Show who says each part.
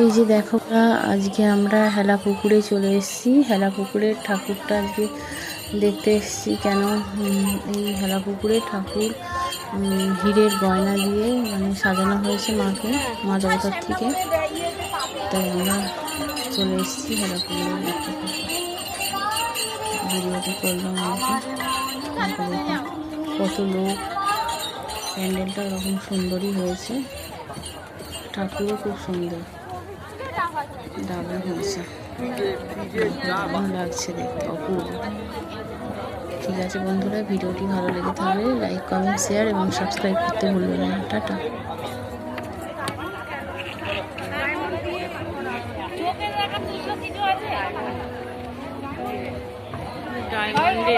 Speaker 1: এই যে দেখো আজকে আমরা হেলা পুকুরে চলে এসেছি। হেলা পুকুরের ঠাকুরটা আজকে দেখতে এসেছি কেন? এই হেলা পুকুরে ঠাকুর হীরের গয়না দিয়ে মানে সাজানো হয়েছে মাকে, মা জগতার থেকে। তাই আমরা চলে এসেছি হেলা পুকুরে দেখতে। ভিডিওটি করলাম কত লোক। প্যান্ডেলটা ওরকম সুন্দরই হয়েছে। ঠাকুরও খুব সুন্দর। দারুণ হয়েছে দারুণ লাগছে দেখতে? অপূর্ব। ঠিক আছে বন্ধুরা ভিডিওটি ভালো লেগে থাকলে লাইক কমেন্ট শেয়ার এবং সাবস্ক্রাইব করতে ভুলবেন না। টাটা।
Speaker 2: ডায়মন্ডে।